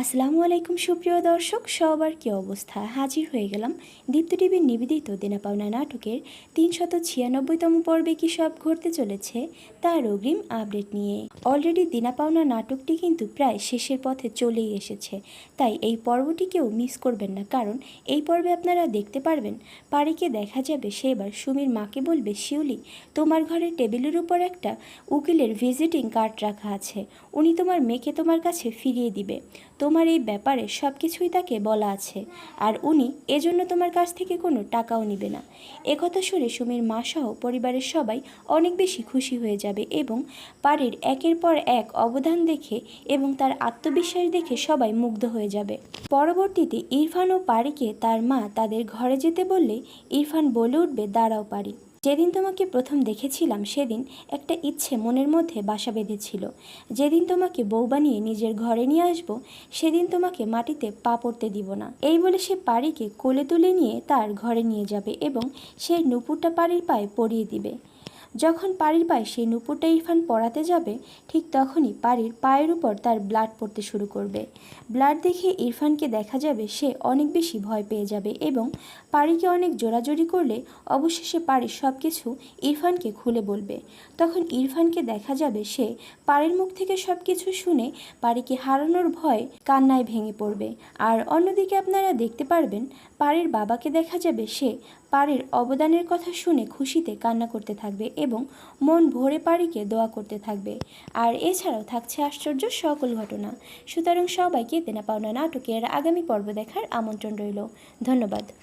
আসসালামু আলাইকুম সুপ্রিয় দর্শক, সবার কি অবস্থা? হাজির হয়ে গেলাম দীপ্ত টিভির নিবেদিত দেনা পাওনা নাটকের তিনশত ছিয়ানব্বইতম পর্বে কি সব ঘটতে চলেছে তার অগ্রিম আপডেট নিয়ে। অলরেডি দেনা পাওনা নাটকটি কিন্তু প্রায় শেষের পথে চলেই এসেছে, তাই এই পর্বটিকেও মিস করবেন না। কারণ এই পর্বে আপনারা দেখতে পারবেন পারিকে দেখা যাবে সে এবার সুমির মাকে বলবে, শিউলি, তোমার ঘরের টেবিলের উপর একটা উকিলের ভিজিটিং কার্ড রাখা আছে, উনি তোমার মেয়েকে তোমার কাছে ফিরিয়ে দিবে। তোমার এই ব্যাপারে সব কিছুই তাকে বলা আছে, আর উনি এজন্য তোমার কাছ থেকে কোনো টাকাও নেবে না। একথা শুনে সুমির মা সহ পরিবারের সবাই অনেক বেশি খুশি হয়ে যাবে এবং পারির একের পর এক অবদান দেখে এবং তার আত্মবিশ্বাস দেখে সবাই মুগ্ধ হয়ে যাবে। পরবর্তীতে ইরফান ও পারিকে তার মা তাদের ঘরে যেতে বললে ইরফান বলে উঠবে, দাঁড়াও পারি। যেদিন তোমাকে প্রথম দেখেছিলাম, সেদিন একটা ইচ্ছে মনের মধ্যে বাসা বেঁধেছিল। যেদিন তোমাকে বউ বানিয়ে নিজের ঘরে নিয়ে আসব, সেদিন তোমাকে মাটিতে পা পড়তে দিব না। এই বলে সে পাড়িকে কোলে তুলে নিয়ে তার ঘরে নিয়ে যাবে এবং সেই নুপুরটা পাড়ির পায়ে পরিয়ে দিবে। যখন পাড়ির পায়ে সেই নুপুরটা ইরফান পড়াতে যাবে, ঠিক তখনই পাড়ির পায়ের উপর তার ব্লাড পড়তে শুরু করবে। ব্লাড দেখে ইরফানকে দেখা যাবে সে অনেক বেশি ভয় পেয়ে যাবে এবং পাড়িকে অনেক জোরাজোরি করলে অবশেষে পাড়ি সব কিছু ইরফানকে খুলে বলবে। তখন ইরফানকে দেখা যাবে সে পাড়ির মুখ থেকে সব কিছু শুনে পাড়িকে হারানোর ভয় কান্নায় ভেঙে পড়বে। আর অন্যদিকে আপনারা দেখতে পারবেন পাড়ির বাবাকে দেখা যাবে সে পাড়ির অবদানের কথা শুনে খুশিতে কান্না করতে থাকবে এবং মন ভরে পাড়িকে দোয়া করতে থাকবে। আর এছাড়াও থাকছে আশ্চর্য সকল ঘটনা। সুতরাং সবাইকে দেনা পাওনা নাটকের আগামী পর্ব দেখার আমন্ত্রণ রইল। ধন্যবাদ।